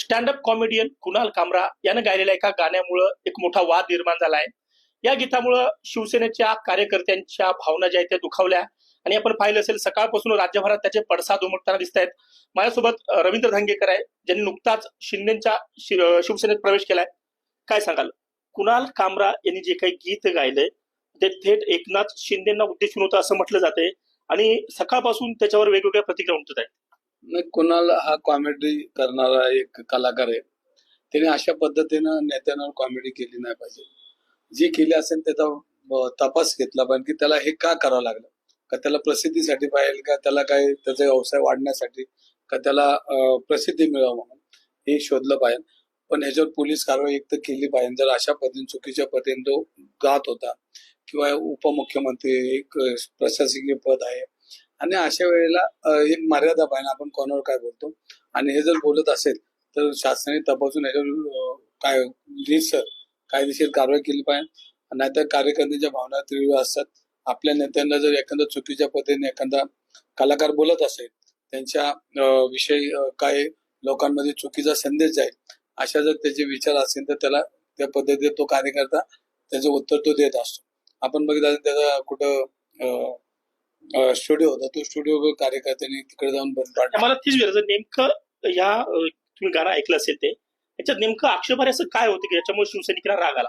Stand up comedian Kunal कामरा यानं गायलेल्या एका गाण्यामुळं एक मोठा वाद निर्माण झालाय. या गीतामुळं शिवसेनेच्या कार्यकर्त्यांच्या भावना ज्या आहेत त्या दुखावल्या. आणि आपण पाहिलं असेल सकाळपासून राज्यभरात त्याचे पडसाद उमटताना दिसत आहेत माझ्यासोबत रवींद्र धांगेकर आहे ज्यांनी नुकताच शिंदेच्या शिवसेनेत प्रवेश केलाय. काय सांगाल? कुणाल कामरा यांनी जे काही गीत गायलंय ते थेट एकनाथ शिंदेना उद्देशून होतं असं म्हटलं जाते आणि सकाळपासून त्याच्यावर वेगवेगळ्या प्रतिक्रिया उमटत आहेत. नाही कुणाल हा कॉमेडी करणारा एक कलाकार आहे त्याने अशा पद्धतीनं नेत्यांवर कॉमेडी केली नाही पाहिजे. जी केली असेल त्याचा तपास घेतला पाहिजे की त्याला हे का करावं लागलं? का त्याला प्रसिद्धीसाठी पाहिजे का त्याला काय त्याचा व्यवसाय वाढण्यासाठी का त्याला प्रसिद्धी मिळावं म्हणून? हे शोधलं पाहिजे. पण ह्याच्यावर पोलीस कारवाई एक तर केली पाहिजे. जर अशा पद्धतीने चुकीच्या पद्धतीने तो गात होता किंवा उपमुख्यमंत्री एक प्रशासकीय पद आहे आणि अशा वेळेला एक मर्यादा पाहिजे आपण कोणावर काय बोलतो. आणि हे जर बोलत असेल तर शासनाने तपासून याच्यावर काय रीतसर कायदेशीर कारवाई केली पाहिजे. नाहीतर कार्यकर्त्यांच्या भावना तीव्र असतात. आपल्या नेत्यांना जर एखादा चुकीच्या पद्धतीने एखादा कलाकार बोलत असेल त्यांच्या विषयी काय लोकांमध्ये चुकीचा संदेश जाईल अशा जर त्याचे विचार असतील तर त्याला त्या पद्धतीने तो कार्यकर्ता त्याचं उत्तर तो देत असतो. आपण बघितलं त्याचा कुठं स्टुडिओ होता. तो स्टुडिओ कार्यकर्त्यांनी तिकडे जाऊन बंद पाडला मला तीच गरज. नेमकं या तुम्ही गाणं ऐकलं असेल ते याच्यात नेमकं आक्षेपार्ह असं काय होतं की याच्यामुळे शिवसैनिकांना राग आला?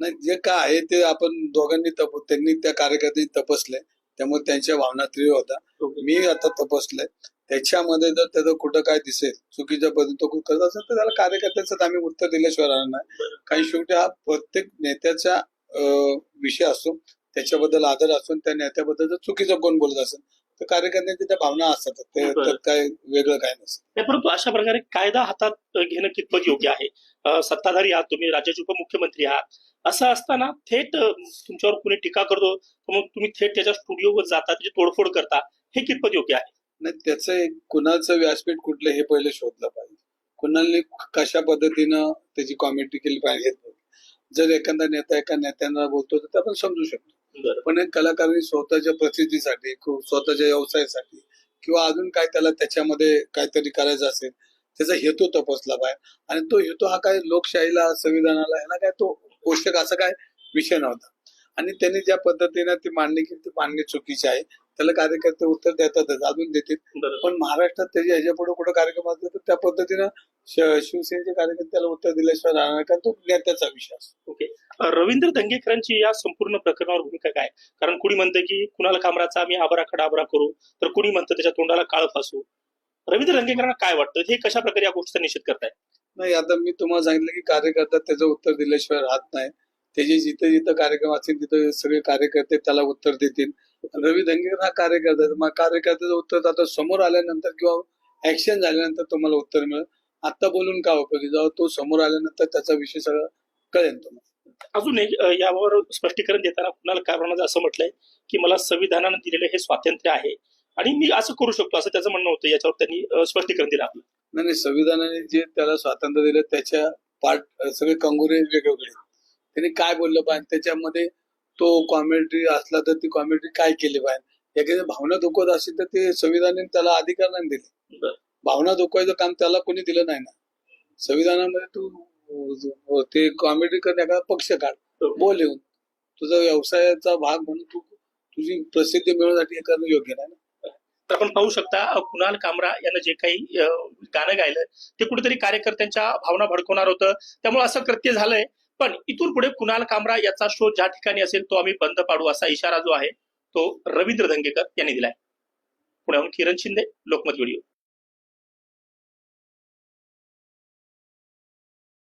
नाही जे काय आहे ते आपण दोघांनी तप त्यांनी त्या कार्यकर्त्यांनी तपसले त्यामुळे त्यांच्या भावना तीव्र होता मी आता तपसलंय त्याच्यामध्ये जर त्याचं कुठं काय दिसेल चुकीच्या पद्धती तो करत असेल तर त्याला कार्यकर्त्याचं आम्ही उत्तर दिल्याशिवाय राहणार नाही. कारण शेवटी हा प्रत्येक नेत्याचा विषय असतो. त्याच्याबद्दल आदर असून त्या नेत्याबद्दल जर चुकीचं कोण बोलत असेल तर कार्यकर्त्यांच्या त्या भावना असतात ते. त्यात काय वेगळं काय नसतं परंतु अशा प्रकारे कायदा हातात घेणं कितपत योग्य आहे सत्ताधारी आहात तुम्ही राज्याचे उपमुख्यमंत्री आहात असं असताना थेट तुमच्यावर कुणी टीका करतो तर मग तुम्ही थेट त्याच्या स्टुडिओवर जाता त्याची तोडफोड करता हे कितपत योग्य आहे नाही त्याचं एक कुणाचं व्यासपीठ कुठलं हे पहिले शोधलं पाहिजे कुणाला कशा पद्धतीनं त्याची कॉमेंट्री केली पाहिजे हे. जर एखादा नेता एका नेत्यांना बोलतो तर ते आपण समजू शकतो. पण एक कलाकारांनी स्वतःच्या प्रसिद्धीसाठी स्वतःच्या व्यवसायासाठी किंवा अजून काय त्याला त्याच्यामध्ये काहीतरी करायचं असेल त्याचा हेतू तपासला पाहिजे. आणि तो हेतू हा काय लोकशाहीला संविधानाला ह्याला काय तो पोषक असा काय विषय नव्हता. आणि त्यांनी ज्या पद्धतीने ती मांडणी केली ती मांडणी चुकीची आहे. त्याला कार्यकर्ते उत्तर देतातच अजून देतील. पण महाराष्ट्रात त्याच्या ह्याच्या पुढे कुठं कार्यक्रम असले तर त्या पद्धतीनं शिवसेनेचे कार्यकर्ते त्याला उत्तर दिल्याशिवाय राहणार कारण तो नेत्याचा विषय असतो. ओके. रवींद्र दंगेकरांची या संपूर्ण प्रकरणावर भूमिका काय? कारण कुणी म्हणतं की कुणाला कामराचा आम्ही आबरा खडाबरा करू तर कुणी म्हणतं त्याच्या तोंडाला काळ फासू? रवींद्र दंगेकरांना काय वाटतं? हे कशा प्रकारे या गोष्टीचा निषेध करताय? नाही आता मी तुम्हाला सांगितलं की कार्यकर्ता त्याचं उत्तर दिल्याशिवाय राहत नाही. त्याचे जिथे जिथं कार्यक्रम असतील तिथे सगळे कार्यकर्ते त्याला उत्तर देतील. रवी दंगेकर हा कार्यकर्ता मग कार्यकर्त्याचं उत्तर आता समोर आल्यानंतर किंवा ऍक्शन झाल्यानंतर तुम्हाला उत्तर मिळेल. आता बोलून का उपयोगी जेव्हा तो समोर आल्यानंतर त्याचा विषय सगळं कळेल तुम्हाला. अजून यावर स्पष्टीकरण देताना कुणाला कारणाचं असं म्हटलंय की मला संविधानानं दिलेलं हे स्वातंत्र्य आहे. आणि मी असं करू शकतो असं त्याचं म्हणणं होतं. याच्यावर त्यांनी स्पष्टीकरण दिलं आपलं. नाही नाही, संविधानाने जे त्याला स्वातंत्र्य दिलं त्याच्या पार्ट सगळे कंगोरे वेगवेगळे. त्यांनी काय बोललं पाहिजे? त्याच्यामध्ये तो कॉमेंट्री असला तर ती कॉमेंट्री काय केली पाहिजे? एखाद्या भावना दुखवत असेल तर ते संविधानाने त्याला अधिकार नाही दिले. भावना दुखवायचं काम त्याला कोणी दिलं नाही ना. संविधानामध्ये तू हो, ते कॉमेडी करण्या पक्ष काढ. बोल येऊन. तुझा व्यवसायाचा भाग म्हणून तू तुझी प्रसिद्धी मिळवण्यासाठी हे करणं योग्य नाही ना? तर आपण पाहू शकता कुणाल कामरा यानं जे काही गाणं गायलं ते कुठेतरी कार्यकर्त्यांच्या भावना भडकवणार होतं. त्यामुळे असं कृत्य झालंय. पण इथून पुढे कुणाल कामरा याचा शो ज्या ठिकाणी असेल तो आम्ही बंद पाडू असा इशारा जो आहे तो रवींद्र धंगेकर यांनी दिलाय. पुण्याहून किरण शिंदे लोकमत व्हिडिओ.